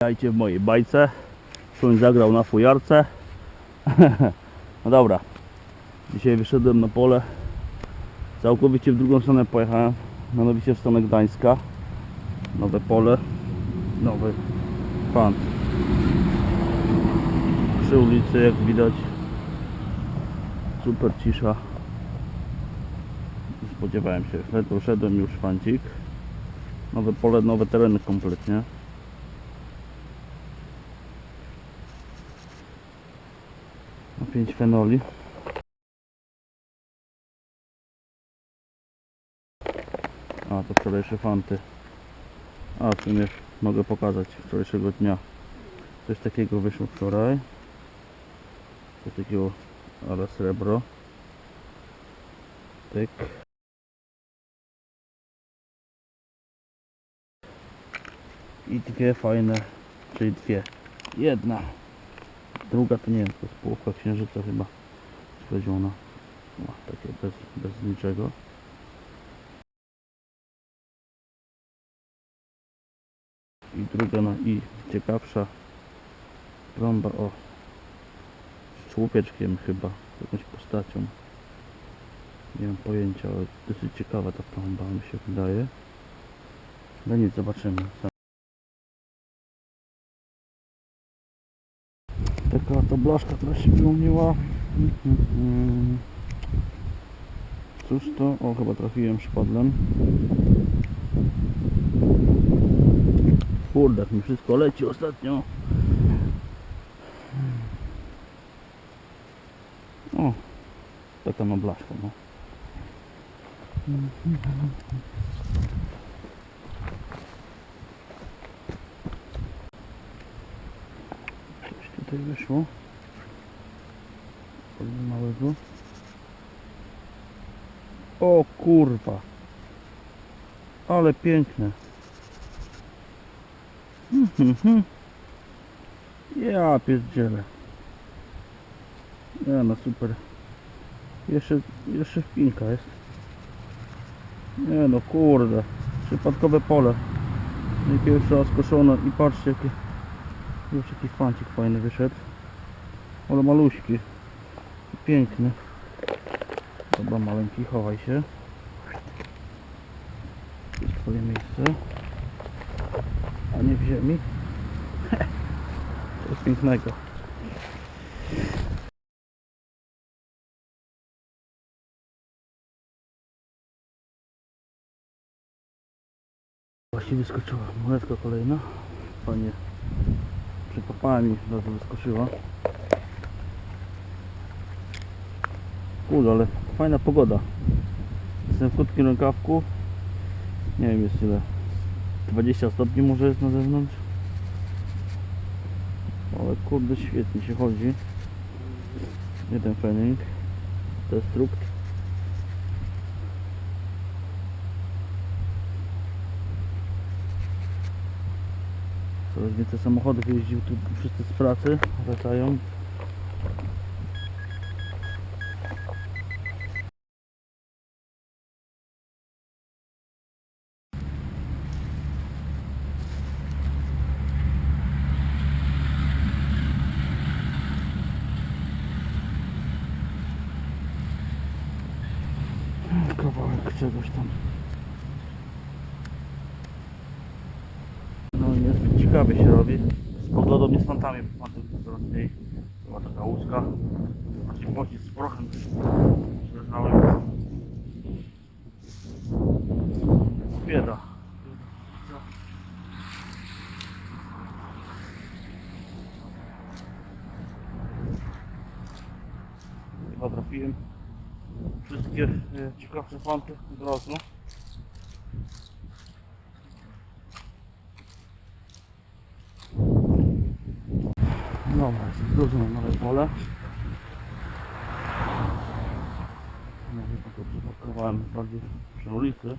Witajcie w mojej bajce. Szuń zagrał na fujarce. no dobra. Dzisiaj wyszedłem na pole. Całkowicie w drugą stronę pojechałem. Mianowicie w stronę Gdańska. Nowe pole. Nowy fant. Przy ulicy jak widać. Super cisza. Spodziewałem się. Szedłem już fancik. Nowe pole, nowe tereny kompletnie. 5 fenoli. A to wczorajsze fanty. A w sumie mogę pokazać wczorajszego dnia. Coś takiego wyszło wczoraj. Coś takiego ale srebro. Tyk. I dwie fajne, czyli dwie. Jedna. Druga to nie wiem, to połówka księżyca chyba skradziona. O, takie bez, bez niczego. I druga, no i ciekawsza trąba, o, z człowieczkiem chyba, z jakąś postacią. Nie mam pojęcia, ale dosyć ciekawa ta trąba mi się wydaje. No nic, zobaczymy. Blaszka, która się wyłoniła. Cóż to? O, chyba trafiłem szpadlem. Kurde, mi wszystko leci ostatnio. O, taka no blaszka, no. Coś tutaj wyszło. O kurwa. Ale piękne. Ja pierdzielę. Ja no super. Jeszcze, jeszcze wpinka jest. Nie no kurde. Przypadkowe pole. I pierwszy raz koszone i patrzcie jakie już jakiś fancik fajny wyszedł. Ale maluśki. Piękny. Dobra, maleńki, chowaj się. Twoje miejsce. A nie w ziemi. Jest pięknego. Właściwie wyskoczyła monetka kolejna. Fajnie Przypapała mi bardzo wyskoczyła. Kurde, ale fajna pogoda. Jestem w krótkim rękawku. Nie wiem jest ile. 20 stopni może jest na zewnątrz. Ale kurde świetnie się chodzi. Jeden fening. Destrukt. Coraz więcej samochodów jeździł tu wszyscy z pracy, wracają. Kawałek czegoś tam. No i niezbyt ciekawie się robi. Z pogodą nie stątami po tym coraz mniej. Była taka łuska. Właśnie pocisk z prochem zleżałem. Bieda. Chyba trafiłem wszystkie e, ciekawsze fanty od razu. Dobra, zróżne nowe pole. I to przypakowałem bardziej przy ulicy.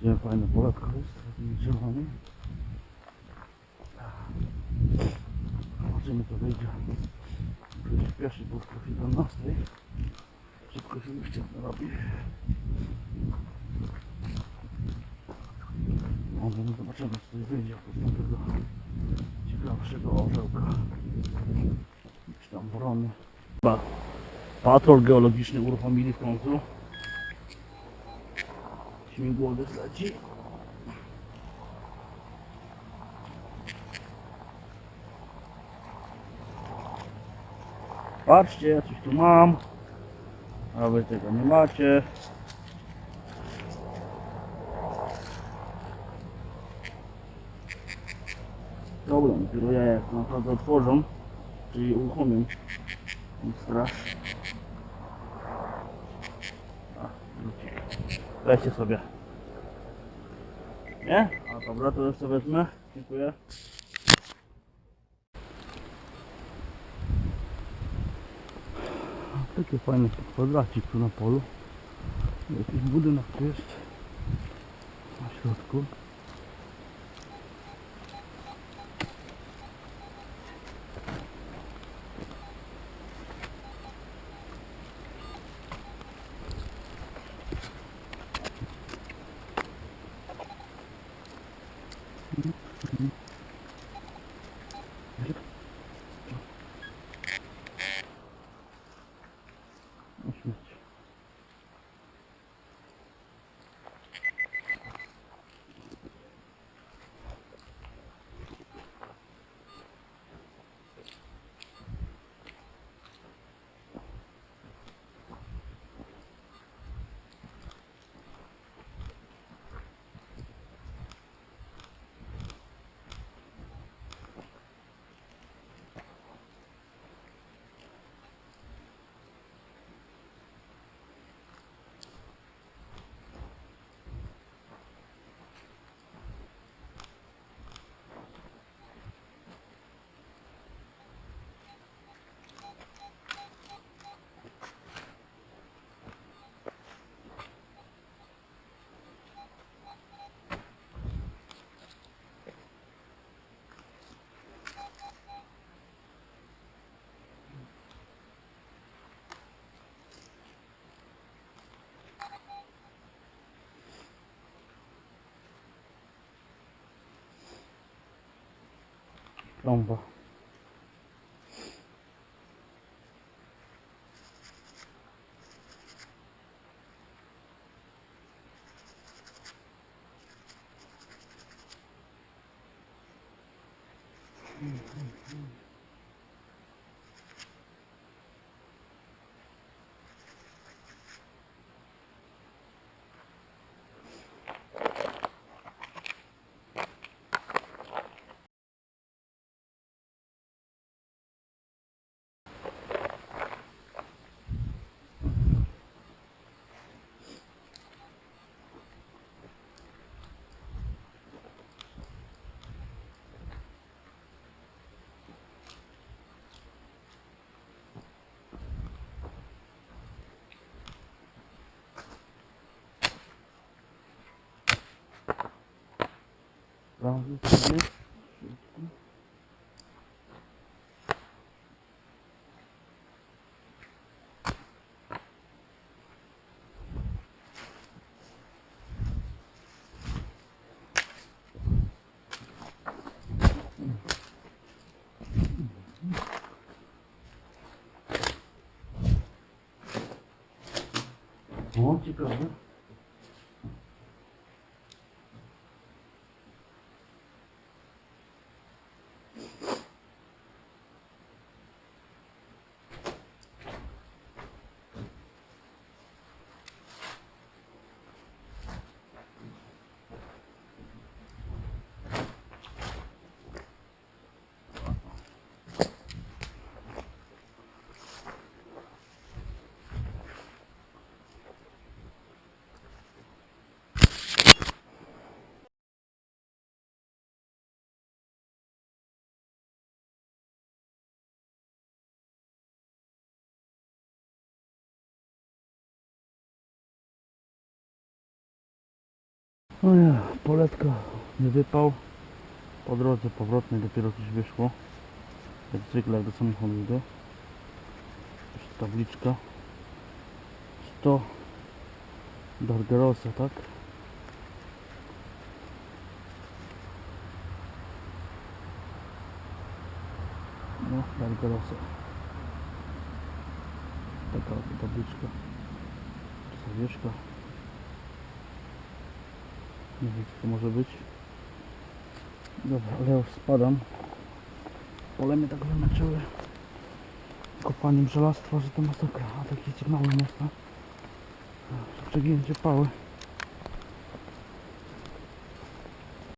Gdzie fajne poletka jest, z takimi drzewami. Zobaczymy co wyjdzie. Przyspieszy, bo w 17. Szybko się już robi. No zobaczymy co tutaj wyjdzie oprócz tego ciekawszego orzełka. Jakieś tam wrony. Chyba patrol geologiczny uruchomili w końcu. Śmigłowiec leci. Patrzcie, ja coś tu mam. A wy tego nie macie. Dobra, dopiero ja jak naprawdę otworzą, czyli uruchomią straż. Weźcie sobie. Nie? A dobra, to jeszcze wezmę. Dziękuję. Takie fajne kwadracik tu na polu. Jakiś budynek tu jest. Na środku. Mm-hmm. Trąba. Sprawdzę sobie. O, ciekawe. No ja, poletka nie wypał. Po drodze powrotnej dopiero coś wyszło. Jak zwykle do samochodu idę. Jeszcze tabliczka. 100 Dargerosa, tak? No, Dargerosa. Taka tabliczka. Czy zawieszka. Nie wiem co to może być. Dobra, ale już spadam. Pole mnie tak wymęczyły kopaniem żelastwa, że to masakra. A takie mocne. że Przegięcie pały.